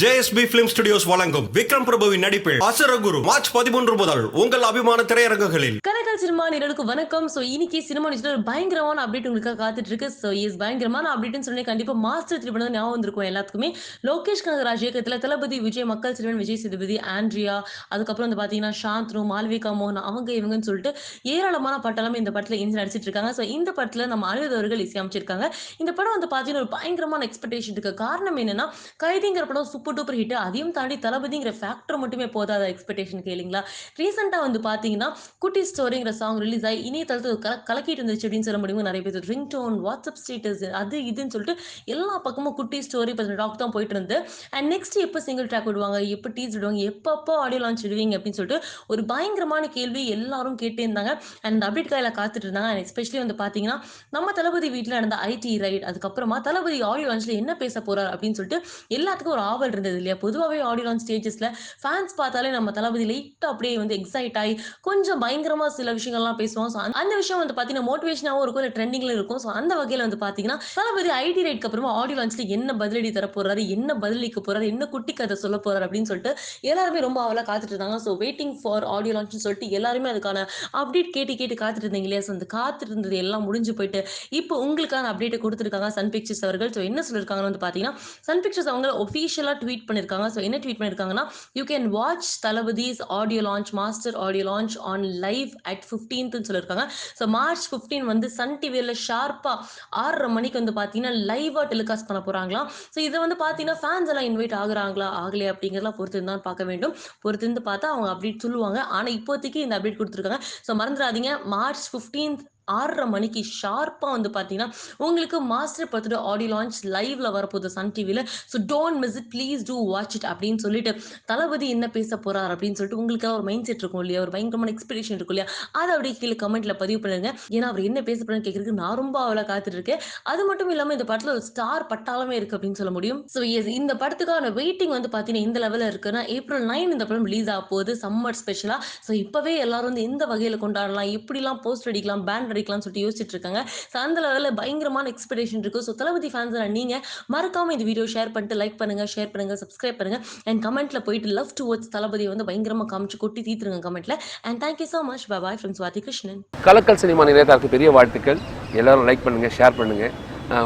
JSP film studios வழங்கும் விக்ரம் பிரபுவின் நடிப்பில் அசரகுரு March பதிமூன்று முதல் உங்கள் அபிமான திரையரங்குகளில். கனகல் சினிமா நேரலுக்கு வணக்கம். ஸோ இன்னைக்கு சினிமா நியூஸ்ல ஒரு பயங்கரமான அப்டேட் உங்களுக்காக காத்துட்டு இருக்கு. ஸோ எஸ் பயங்கரமான அப்டேட்னு சொல்லி கண்டிப்பா மாஸ்டர் திரைப்படம் ஞாபகம் வந்திருக்கும் எல்லாத்துக்குமே. லோகேஷ் கனகராஜ் இயக்கத்துல தளபதி விஜய் மக்கள் சிறுவன் விஜய் சேதுபதி ஆண்ட்ரியா அதுக்கப்புறம் வந்து பாத்தீங்கன்னா சாந்த்ரு மால்விகா மோகன் அவங்க இவங்கன்னு சொல்லிட்டு ஏராளமான பட்டெல்லாம் இந்த படத்துல இருந்து நடிச்சிட்டு இருக்காங்க. ஸோ இந்த படத்துல நம்ம அழுதவர்கள் இசையமைச்சிருக்காங்க. இந்த படம் வந்து பாத்தீங்கன்னா ஒரு பயங்கரமான எக்ஸ்பெக்டேஷன் இருக்கு காரணம் என்னன்னா கைதிங்கிற படம் சூப்பர் டூப்பர் ஹிட் அதையும் தாண்டி தளபதிங்கிற ஃபேக்டர் மட்டுமே போதாத எக்ஸ்பெக்டேஷன் கேளுங்களா? ரீசெண்டாக வந்து பார்த்தீங்கன்னா குட்டி ஸ்டோரிங்கிற சாங் ரிலீஸ் ஆகி இணையதளத்தில் கல கலக்கிட்டு இருந்துச்சு அப்படின்னு சொல்ல முடியுமோ நிறைய பேர். ரிங் டோன் வாட்ஸ்அப் ஸ்டேட்டஸ் அது இதுன்னு சொல்லிட்டு எல்லா பக்கமும் குட்டி ஸ்டோரி பற்றின டாக் தான் போயிட்டு இருந்து. அண்ட் நெக்ஸ்ட் எப்போ சிங்கிள் ட்ராக் விடுவாங்க? எப்போ டீஸ் விடுவாங்க? எப்பப்போ ஆடியோ லான்ச் விடுவீங்க? அப்படின்னு சொல்லிட்டு ஒரு பயங்கரமான கேள்வி எல்லாரும் கேட்டே இருந்தாங்க. அண்ட் அப்டேட் கையில் காத்துட்டு இருந்தாங்க. அண்ட் எஸ்பெஷலி வந்து பார்த்தீங்கன்னா நம்ம தளபதி வீட்டில் நடந்த ஐடி ரைட் அதுக்கப்புறமா தளபதி ஆடியோ லான்ச்சில் என்ன பேச போகிறார் அப்படின்னு சொல்லிட்டு எல்லாத்துக்கும் ஒரு ஆவல் இருந்தது இல்லையா? பொதுவாகவே ஆடியோ லான்ச் ஸ்டேஜஸ்ல ஃபேன்ஸ் பார்த்தாலே நம்ம தளபதி லைட்டாக அப்படியே வந்து எக்ஸைட் ஆகி கொஞ்சம் பயங்கரமா சில விஷயங்கள்லாம் பேசுவோம் ஸோ அந்த விஷயம் வந்து பார்த்தீங்கன்னா மோட்டிவேஷனாகவும் இருக்கும் இல்லை ட்ரெண்டிங்ல இருக்கும். ஸோ அந்த வகையில் வந்து பார்த்தீங்கன்னா தளபதி ஐடி ரைட்க்கு அப்புறமா ஆடியோ லான்ச்ல என்ன பதிலடி தர போறாரு என்ன பதிலளிக்க போறாரு என்ன குட்டி கதை சொல்ல போறாரு அப்படின்னு சொல்லிட்டு எல்லாருமே ரொம்ப அவளா காத்துட்டு இருந்தாங்க. ஸோ வெயிட்டிங் ஃபார் ஆடியோ லான்ச்னு சொல்லிட்டு எல்லாருமே அதுக்கான அப்டேட் கேட்டு கேட்டு காத்துட்டு இருந்தீங்க இல்லையா? ஸோ அந்த காத்துட்டு இருந்தது எல்லாம் முடிஞ்சு போயிட்டு இப்போ உங்களுக்கான அப்டேட்டை கொடுத்துருக்காங்க சன் பிக்சர்ஸ் அவர்கள். ஸோ என்ன சொல்லியிருக்காங்கன்னு வந்து பார்த்தீங்கன்னா சன் பிக்சர்ஸ் அவங்க ஒஃபிஷியலாக ட்வீட் பண்ணியிருக்காங்க ஸோ என்ன ட்வீட் பண்ணியிருக்காங்கன்னா you can watch Thalapathy's audio launch Master audio launch on live at ஃபிஃப்டீன்த்னு சொல்லியிருக்காங்க ஸோ மார்ச் ஃபிஃப்டீன் வந்து சன் டிவியில் ஷார்ப்பாக ஆறரை மணிக்கு வந்து பார்த்தீங்கன்னா லைவாக டெலிகாஸ்ட் பண்ண போகிறாங்களாம் ஸோ இதை வந்து பார்த்தீங்கன்னா ஃபேன்ஸ் எல்லாம் இன்வைட் ஆகுறாங்களா? ஆகலையா? அப்படிங்கிறதெல்லாம் பொறுத்து தான் பார்க்க வேண்டும். பொறுத்து இருந்து பார்த்தா அவங்க அப்டேட் சொல்லுவாங்க. ஆனால் இப்போதைக்கு இந்த அப்டேட் கொடுத்துருக்காங்க. ஸோ மறந்துடாதீங்க. மார்ச் ஃபிஃப்டீன்த் ஆறரை மணிக்கு ஷார்ப்பாக வந்து பார்த்தீங்கன்னா உங்களுக்கு மாஸ்டர் பர்த்டே ஆடியோ லான்ச் லைவ்ல வரப்போகுது சன் டிவியில் so don't miss it please do watch it அப்படின்னு சொல்லிட்டு தளபதி என்ன பேச போறார் அப்படின்னு சொல்லிட்டு உங்களுக்கு ஒரு மைண்ட் செட் இருக்கும் இல்லையா? ஒரு பயங்கரமான எக்ஸ்பெக்டேஷன் இருக்கும் இல்லையா? அதை அப்படியே கீழே கமெண்ட்ல பதிவு பண்ணுங்க. ஏன்னா அவர் என்ன பேச போறேன்னு கேட்கறதுக்கு நான் ரொம்ப அவ்வளோ காத்துட்டு இருக்கேன் அது மட்டும் இல்லாமல் இந்த படத்தில் ஒரு ஸ்டார் பட்டாளமே இருக்கு அப்படின்னு சொல்ல முடியும். ஸோ எஸ் இந்த படத்துக்கான வெயிட்டிங் வந்து பார்த்தீங்கன்னா இந்த லெவலில் இருக்குன்னா ஏப்ரல் நைன் இந்த படம் ரிலீஸ் ஆக போகுது. சம்மர் ஸ்பெஷலாக ஸோ இப்போவே எல்லாரும் வந்து எந்த வகையில் கொண்டாடலாம் எப்படிலாம் போஸ்ட் அடிக்கலாம் பேண்ட் அடிக்கலாம்னு சொல்லிட்டு யோசிச்சுட்டு இருக்காங்க. ஸோ அந்த லெவலில் பயங்கரமான எக்ஸ்பெக்டேஷன் இருக்கு. ஸோ தளபதி ஃபேன்ஸ் நீங்கள் மறக்காமல் இந்த வீடியோ ஷேர் பண்ணிட்டு லைக் பண்ணுங்க ஷேர் பண்ணுங்க சப்ஸ்கிரைப் பண்ணுங்க. அண்ட் கமெண்ட்ல போயிட்டு லவ் டு வாட்ச் தளபதி வந்து பயங்கரமாக காமிச்சு கொட்டி தீத்துருங்க கமெண்ட்ல and thank you so much bye bye from Swathi Krishnan Kalakkal Cinema நிலையத்தாருக்கு பெரிய வாழ்த்துக்கள். எல்லாரும் லைக் பண்ணுங்க ஷேர் பண்ணுங்க.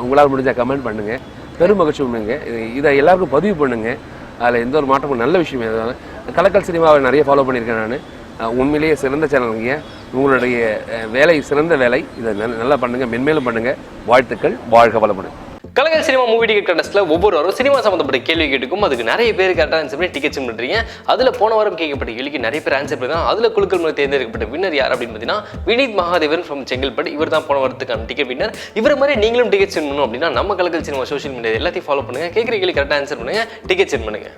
உங்களால் முடிஞ்ச கமெண்ட் பண்ணுங்க. பெரும் மகிழ்ச்சி பண்ணுங்க இதை எல்லாருக்கும் பதிவு பண்ணுங்க. அதில் எந்த ஒரு மாற்றமும் நல்ல விஷயம். எதாவது கலக்கல் சினிமாவை நிறைய ஃபாலோ பண்ணியிருக்கேன் நான். உண்மையிலேயே சிறந்த சேனலுங்க உங்களுடைய வேலை சிறந்த வேலை. இதை நல்ல- நல்லா பண்ணுங்க மென்மேலும் பண்ணுங்க. வாழ்த்துக்கள் வாழ்க வளமுடன். கலகல் சினிமா மூவி டிக்கெட் கண்டஸ்ட்ல ஒவ்வொரு வாரம் சினிமா சம்மந்தப்பட்ட கேள்வி கேட்டுக்கும் அதுக்கு நிறைய பேர் கரெக்டாக ஆன்சர் பண்ணி டிக்கெட்ஸ் பண்ணுறீங்க அதில் போன வாரம் கேட்கப்பட்ட கேள்விக்கு நிறைய பேர் ஆன்சர் பண்ணி அதில் குழுக்கள் மூலம் தேர்ந்தெடுக்கப்பட்ட வின்னர் யார் அப்படின்னு பார்த்தீங்கன்னா வினீத் மகாதேவன் ஃப்ரம் செங்கல்பட்டு. இவர் தான் போன வாரத்துக்கான டிக்கெட் வின்னர் இவர் மாதிரி நீங்களும் டிக்கெட் சென்ட் பண்ணணும் அப்படின்னா நம்ம கலகல் சினிமா சோஷியல் மீடியா எல்லாத்தையும் ஃபாலோ பண்ணுங்க. கேட்குற கேள்வி கரெக்டாக ஆன்சர் பண்ணுங்க. டிக்கெட் சென்ட் பண்ணுங்க.